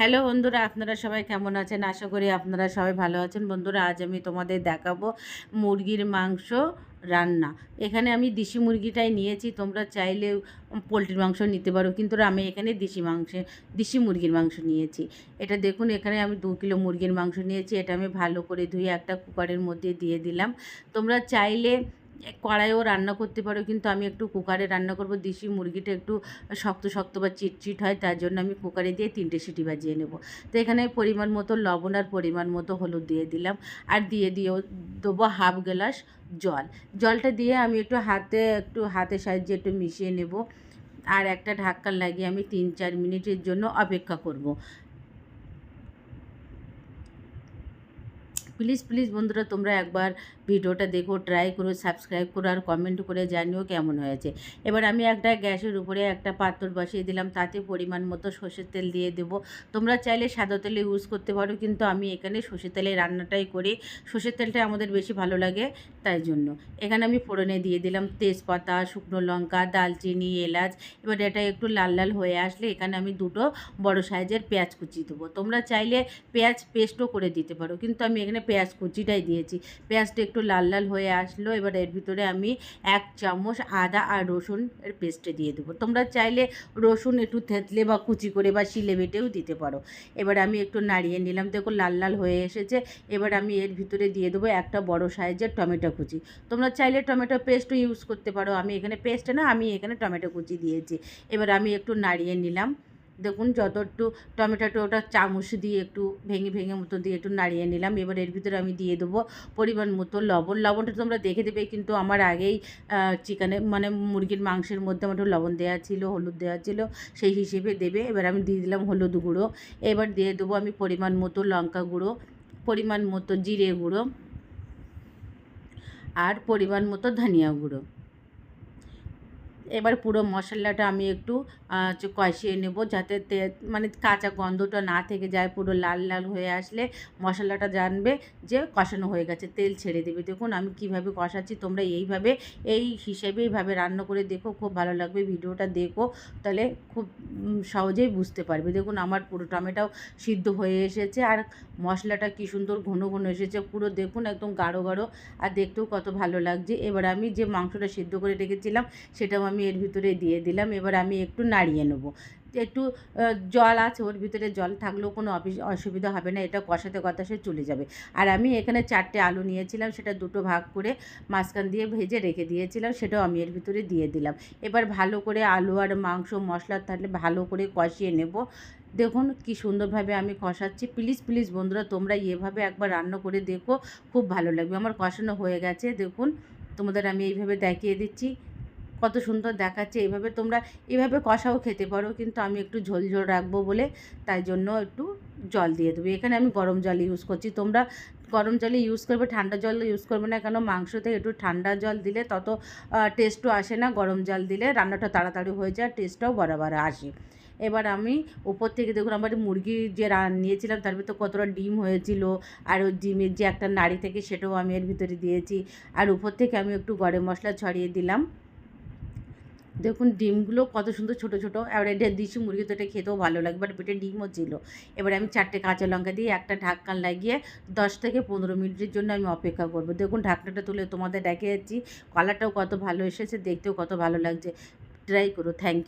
Hello বন্ধুরা, আপনারা সবাই কেমন আছেন? আশা করি আপনারা সবাই ভালো আছেন। বন্ধুরা, আজ আমি তোমাদের দেখাবো মুরগির মাংস রান্না। এখানে আমি দেশি মুরগিটাই নিয়েছি, তোমরা চাইলে পোলট্রির মাংস নিতে পারো, কিন্তু আমি এখানে দেশি মাংস, দেশি মুরগির মাংস নিয়েছি। এটা দেখুন, এখানে আমি দু কিলো মুরগির মাংস নিয়েছি, এটা আমি ভালো করে ধুয়ে একটা কুকারের মধ্যে দিয়ে দিলাম। তোমরা চাইলে কড়াইও রান্না করতে পারো, কিন্তু আমি একটু কুকারে রান্না করব। দেশি মুরগিটা একটু শক্ত শক্ত বা চিটচিট হয়, তার জন্য আমি কুকারে দিয়ে তিনটে সিটি বাজিয়ে নেব। তো এখানে পরিমাণ মতো লবণ আর পরিমাণ মতো হলুদ দিয়ে দিলাম, আর দিয়ে দিয়েও দেবো হাফ গ্লাস জল। জলটা দিয়ে আমি একটু হাতে, একটু হাতের সাহায্যে একটু মিশিয়ে নেব, আর একটা ঢাক্কান লাগিয়ে আমি তিন চার মিনিটের জন্য অপেক্ষা করব। প্লিজ প্লিজ বন্ধুরা, তোমরা একবার ভিডিওটা দেখো ট্রাই করো সাবস্ক্রাইব করো আর কমেন্ট করে জানিও কেমন হয়েছে। এবার আমি একটা গ্যাসের উপরে একটা পাত্র বসিয়ে দিলাম, তাতে পরিমাণ মতো সর্ষের তেল দিয়ে দেব। তোমরা চাইলে সাদা তেলে ইউজ করতে পারো, কিন্তু আমি এখানে সর্ষের তেলে রান্নাটাই করি। সর্ষের তেলটা আমাদের বেশি ভালো লাগে, তাই জন্য। এখানে আমি ফোড়নে দিয়ে দিলাম তেজপাতা, শুকনো লঙ্কা দালচিনি এলাচ। এবার এটা একটু লাল লাল হয়ে আসলে এখানে আমি দুটো বড় সাইজের পেঁয়াজ কুচি দেবো। তোমরা চাইলে পেঁয়াজ পেস্টও করে দিতে পারো, কিন্তু আমি এখানে পেঁয়াজ কুচিটাই দিয়েছি। পেঁয়াজটা একটু লাল লাল হয়ে আসলো, এবার এর ভিতরে আমি এক চামচ আদা আর রসুন এর পেস্টে দিয়ে দেবো। তোমরা চাইলে রসুন একটু থেতলে বা কুচি করে বা শিলে বেটেও দিতে পারো। এবার আমি একটু নাড়িয়ে নিলাম, দেখো লাল লাল হয়ে এসেছে। এবার আমি এর ভিতরে দিয়ে দেবো একটা বড় সাইজের টমেটো কুচি। তোমরা চাইলে টমেটো পেস্টও ইউজ করতে পারো। আমি এখানে পেস্ট না, আমি এখানে টমেটো কুচি দিয়েছি। এবার আমি একটু নাড়িয়ে নিলাম। দেখুন যত একটু টমেটোটা চামচ দিয়ে একটু ভেঙে ভেঙে মতো দিয়ে একটু নাড়িয়ে নিলাম। এবার এর ভিতরে আমি দিয়ে দেবো পরিমাণ মতো লবণ। লবণটা তোমরা দেখে দেবে, কিন্তু আমার আগেই চিকেনে মানে মুরগির মাংসের মধ্যে আমার একটু লবণ দেওয়া ছিল, হলুদ দেওয়া ছিল, সেই হিসেবে দেবে। এবার আমি দিয়ে দিলাম হলুদ গুঁড়ো। এবার দিয়ে দেবো আমি পরিমাণ মতো লঙ্কা গুঁড়ো, পরিমাণ মতো জিরে গুঁড়ো আর পরিমাণ মতো ধনিয়া গুঁড়ো। এবার পুরো মশলাটা আমি একটু কষিয়ে নেব যাতে মানে কাঁচা গন্ধটা না থেকে যায়, পুরো লাল লাল হয়ে আসলে মশলাটা জানবে যে কষানো হয়ে গেছে, তেল ছেড়ে দেবে। দেখুন আমি কীভাবে কষাচ্ছি, তোমরা এইভাবে, এই হিসেবে এইভাবে রান্না করে দেখো, খুব ভালো লাগবে ভিডিওটা দেখো, তাহলে খুব সহজেই বুঝতে পারবে। দেখুন আমার পুরো টমেটোও সিদ্ধ হয়ে এসেছে, আর মশলাটা কী সুন্দর ঘন ঘন এসেছে, পুরো দেখুন একদম গাঢ় গাঢ়, আর দেখতেও কত ভালো লাগছে। এবার আমি যে মাংসটা সিদ্ধ করে রেখেছিলাম, সেটাও আমি এর ভিতরে দিয়ে দিলাম, এবার আমি একটু নাড়িয়ে নেব। একটু জল আছে, ওর ভিতরে জল থাকলেও কোনো অসুবিধা হবে না, এটা কষাতে কষাতে চলে যাবে। আর আমি এখানে চারটে আলু নিয়েছিলাম, সেটা দুটো ভাগ করে মাঝখান দিয়ে ভেজে রেখে দিয়েছিলাম, সেটাও আমি এর ভিতরে দিয়ে দিলাম। এবার ভালো করে আলু আর মাংস, মশলা থাকলে ভালো করে কষিয়ে নেব। দেখুন কি সুন্দরভাবে আমি কষাচ্ছি। প্লিজ প্লিজ বন্ধুরা, তোমরা এভাবে একবার রান্না করে দেখো, খুব ভালো লাগবে। আমার কষানো হয়ে গেছে, দেখুন তোমাদের আমি এইভাবে দেখিয়ে দিচ্ছি। কত সুন্দর দেখাচ্ছে, এভাবে তোমরা এভাবে কষাও খেতে পারো, কিন্তু আমি একটু ঝোল ঝোল রাখব বলে তাই জন্য একটু জল দিয়ে দেবো। এখানে আমি গরম জল ইউজ করছি, তোমরা গরম জলে ইউজ করবে, ঠান্ডা জল ইউজ করবে না কেন, মাংসতে একটু ঠান্ডা জল দিলে তত টেস্টও আসে না, গরম জল দিলে রান্নাটা তাড়াতাড়ি হয়ে যায় টেস্টটাও বরাবর আসে। এবার আমি ওপর থেকে দেখুন, আমার মুরগি যে নিয়েছিলাম, তার ভিতরে কতটা ডিম হয়েছিল, আর ওই ডিমের যে একটা নাড়ি থেকে সেটাও আমি এর ভিতরে দিয়েছি, আর উপর থেকে আমি একটু গরম মশলা ছড়িয়ে দিলাম। দেখুন ডিমগুলো কত সুন্দর ছোটো ছোটো। এবার এটা দিচ্ছি মুরগি, তো এটা খেতেও ভালো লাগে বাট পেটে ডিমও ছিল। এবার আমি চারটে কাঁচা লঙ্কা দিয়ে একটা ঢাক্কান লাগিয়ে দশ থেকে পনেরো মিনিটের জন্য আমি অপেক্ষা করব। দেখুন ঢাকনাটা তুলে তোমাদের দেখে যাচ্ছি কালারটাও কত ভালো এসেছে, দেখতেও কত ভালো লাগছে। ট্রাই করো থ্যাংক ইউ